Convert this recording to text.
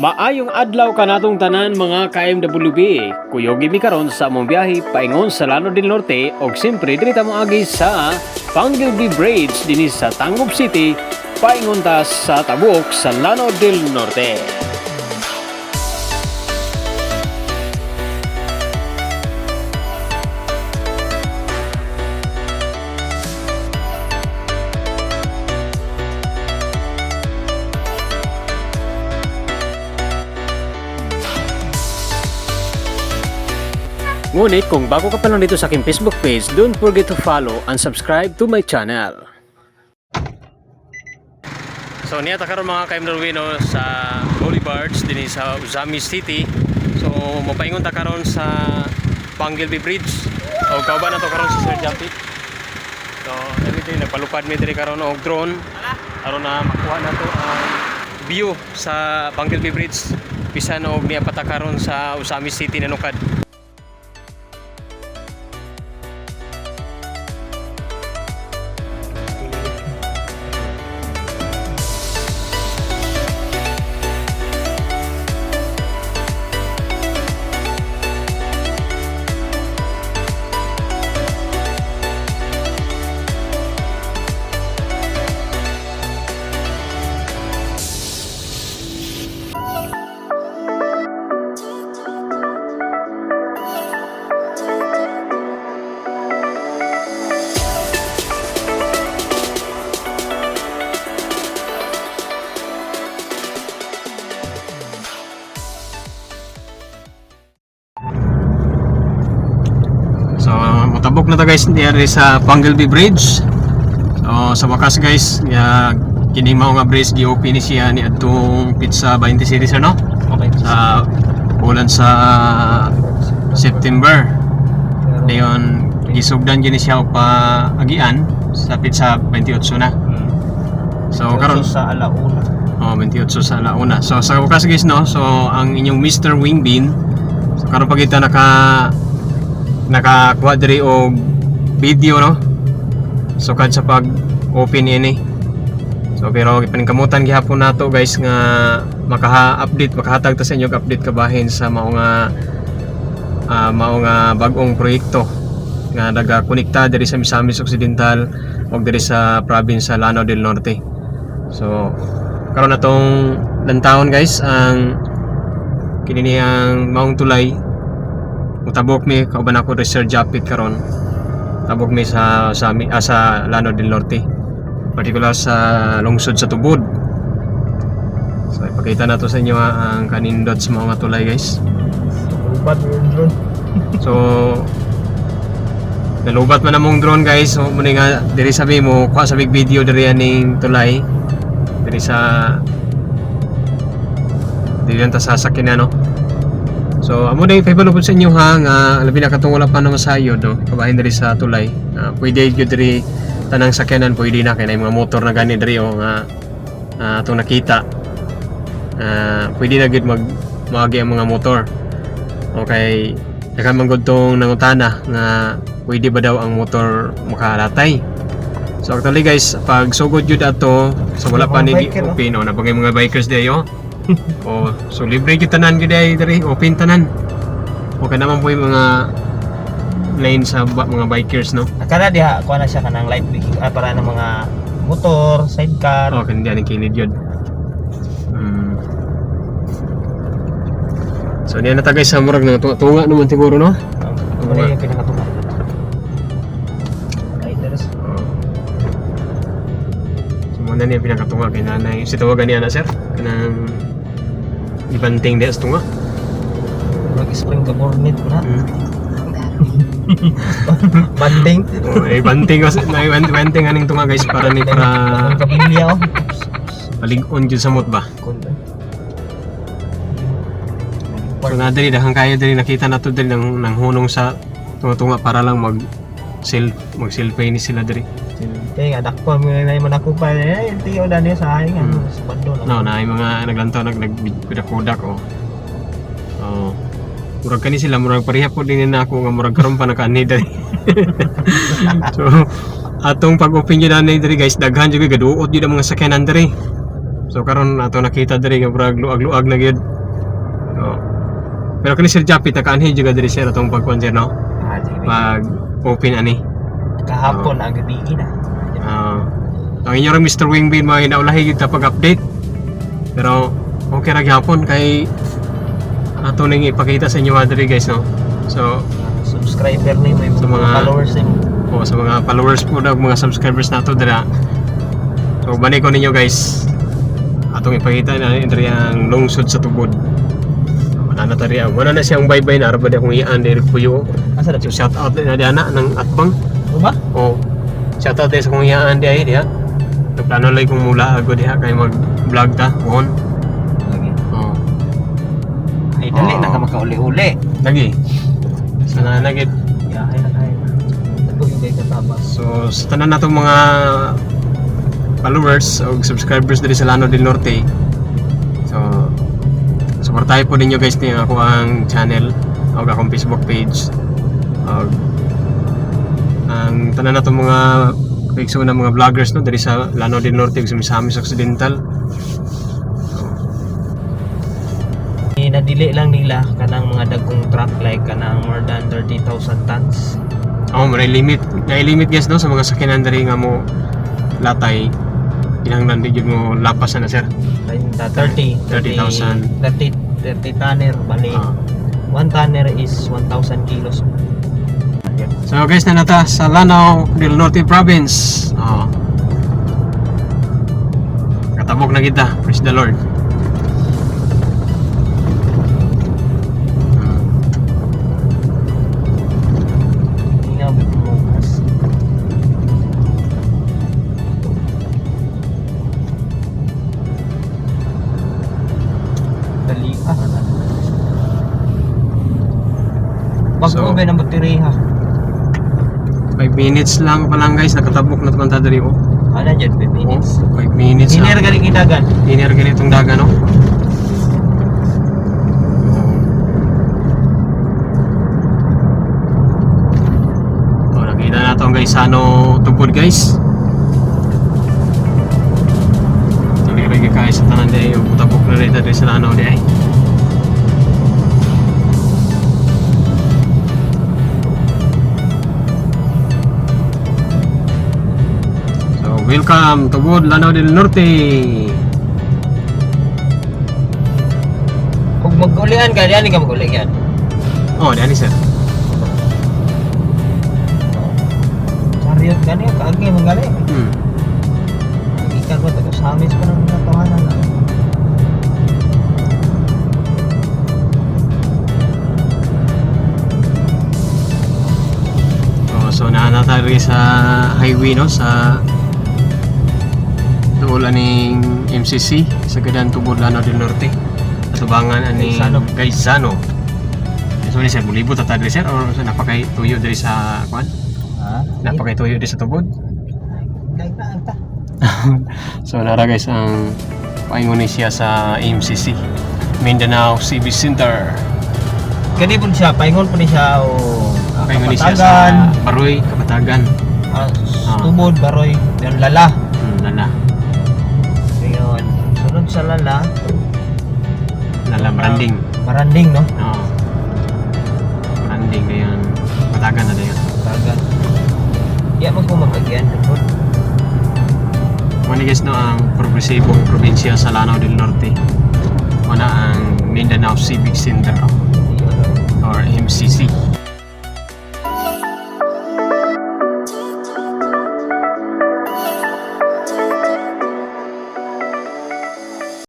Maayong adlaw kanatong tanan mga ka-MWB. Kuyogi mi karon sa among biyahe paingon sa Lano del Norte ug siyempre diri ta moagi sa Panggilby Bridge dinhi sa Tangub City paingon ta sa Tabuk sa Lano del Norte. Ngunit kung bago ka pa lang dito sa aking Facebook page, don't forget to follow and subscribe to my channel. So niya ta karon mga ka-MWB no sa Boulevards dinhi sa Uzami City. So mopaingon ta karon sa Panggilby Bridge. O kauban na to karon sa Sir Japit. So everything nagpalupad mi diri karon og drone aron na makuha na to ang view sa Panggilby Bridge bisan og niya pata karon sa Uzami City na mutabok na ta guys diri sa Panggilby Bridge. So, sa wakas guys, ya kini mao nga bridge gi-open ni siya ni adtong pizza 20 series ano? Okay. Sa bulan sa September. Dayon gisugdan gini siya pa agian sa pizza 28 na. So, karon sa alauna. Oh, 28 sa alauna. So sa wakas guys no, so ang inyong Mr. Wingbin so karon pa kita naka nakakuha diri og video no. So kad sa pag open ini. So pero paningkamutan gihapon nato guys nga maka-update makahatag ta sa inyo update kabahin sa mao nga ah, mao nga bag-ong proyekto nga naga konekta diri sa Misamis Occidental ug diri sa province sa Lanao del Norte. So karon na tong lantawon guys ang kini ang maong tulay mutabok mi kauban ako rin Sir Japit karon. Tabok mi sa sa, mi- ah, sa Lano del Norte. Particular sa lungsod sa Tubod. So ipakita na to sa inyo ah, ang kanindot sa mga tulay guys. Ubad yung drone. so nalubat man among drone guys. So muna nga diri sabi mo kuha sa big video diri aning tulay. Diri sa diri lang ta sasakyan na no so amo na ifay po sa inyo ha nga labi na katong wala pa na masayod no kabahin diri sa tulay Ah, pwede gyud diri tanang sakyanan pwede na kay mga motor na gani diri o nga ah, atong nakita Ah, pwede na gyud mag maagi ang mga motor Okay, Dakan man gud tong nangutana nga pwede ba daw ang motor makalatay. So actually guys, pag sugod jud ato, so wala pa ni Mga biker, no? open oh, nabagay mga bikers dayo. oh, so libre jud tanan jud ay diri, open tanan. Okay naman po yung mga lane sa ba- mga bikers no. Akala diha kuha na siya kanang light vehicle ah, para ng mga motor, sidecar. Oh, kandi ani kilid yun. Hmm. So niya na tagay sa murag na tunga, tunga naman siguro no. Um, ano yung pinakatunga? Riders. Oh. So muna niya pinakatunga kay nanay. Si tawagan niya na sir. Kanang ibanting diya sa tunga. Mag-spring ka bornit na. Hmm. Banding. Oh, ay banting kasi na banting aning tunga guys para ni para Ang kabilya oh. palig-on jud sa mot ba. So na diri dahang kaya diri nakita nato diri nang nang hunong sa tunga-tunga para lang mag self mag selfie ni sila diri. Kaya nga, dakpo mo na yung pa. Eh, yung tiyo na niya sa akin. Hmm. Ano, sa bando. No, na ay mga naglantaw nag nagkudak-kudak oh. Oh. Murag kani sila murag pareha po din na ako nga murag karon pa nakaani diri. so atong pag-open yun na diri guys, daghan jud gaduot yun ang mga sakyanan diri. So karon ato nakita diri nga brag luag-luag na gyud. Oh. Pero kani Sir Japit nakaanhi juga diri sir atong pagkuan sir no. Ah? Pag open ani. Kahapon ang gabi na. Ah. ang inyo rin Mr. Wingbin mga inaulahi gyud ta pag-update. Pero okay ra gyapon kay ato ning ipakita sa inyo diri guys no. So subscriber ni may Sa mga, followers ni o sa mga followers po na mga subscribers nato dira. So bani ko ninyo guys. Atong ipakita na diri ang lungsod sa tubod. Wala na tari wala na siyang bye-bye na arba di akong iyaan diri puyo. Asa So shout out na di ana ng atbang. Ba? O shout out din sa kong iyaan di ay diha. Nagplano lang kong mula ako diha kay mag vlog ta kuhon. Lagi. Oh. Ay dali Oo. na ka makauli-uli. Lagi. Sana Yahay na tayo. Yung kay katabas. So, sa tanan natong mga followers o subscribers diri sa Lano del Norte. So, suportahin po ninyo guys ni ako ang channel o akong Facebook page. Og ang tanan natong mga kaigso na mga vloggers no diri sa Lano del Norte ug sa Misamis Occidental. Eh, nadili lang nila kanang mga dagkong truck like kanang more than 30,000 tons. Oh, may limit. May limit guys no sa mga sakyanan diri nga mo latay kinahanglan di jud mo lapas na sir. Like, uh, 30 30,000. 30 30 tonner bali. Ah. One tonner is 1,000 kilos. So guys, na nata sa Lanao del Norte Province. Oh. Katabok na kita. Praise the Lord. Ah. Bago So- ba ng baterya? 5 minutes lang pa lang guys. Nakatabok na ito diri oh. Ano dyan, 5 minutes. 5 minutes. Diner ah. galing kidagan. Diner ganitong daga no. Oh, nakita na ito guys ano tubod guys. Nalirigi kayo sa tanan di yung putabok na rin dito sa Lanao di welcome to Wood, Lanao del Norte. Kung mag-ulian ka, diyan ka mag-ulian. Oh, diyan sir. Chariot ka niya, kaagi magaling. Hmm. Ikan ko, tapos hamis pa ng mga tahanan na. Oh, so naanata rin sa highway no sa tuulan ning MCC sa Gadan Tubod Lanao del Norte. Atubangan ani Gaisano. Gaisano. So ni sir, mulibot ta diri sir or sa napakay tuyo diri sa kwan? Ha? Napakay tuyo diri sa tubod. So nara guys ang paingon ni siya sa MCC Mindanao CB Center. Kani po siya, paingon po ni siya o uh, Paingon siya sa Baroy, Kapatagan. ah, Ah. tubod, baroy, yung lala. Sa lala, Lala branding. maranding, no? Oo. Branding na yan. Kapatagan na na yan. Tagan. Di mo po magagyan. Muna guys no, ang progresibong probinsya sa Lanao del Norte. Muna ang Mindanao Civic Center.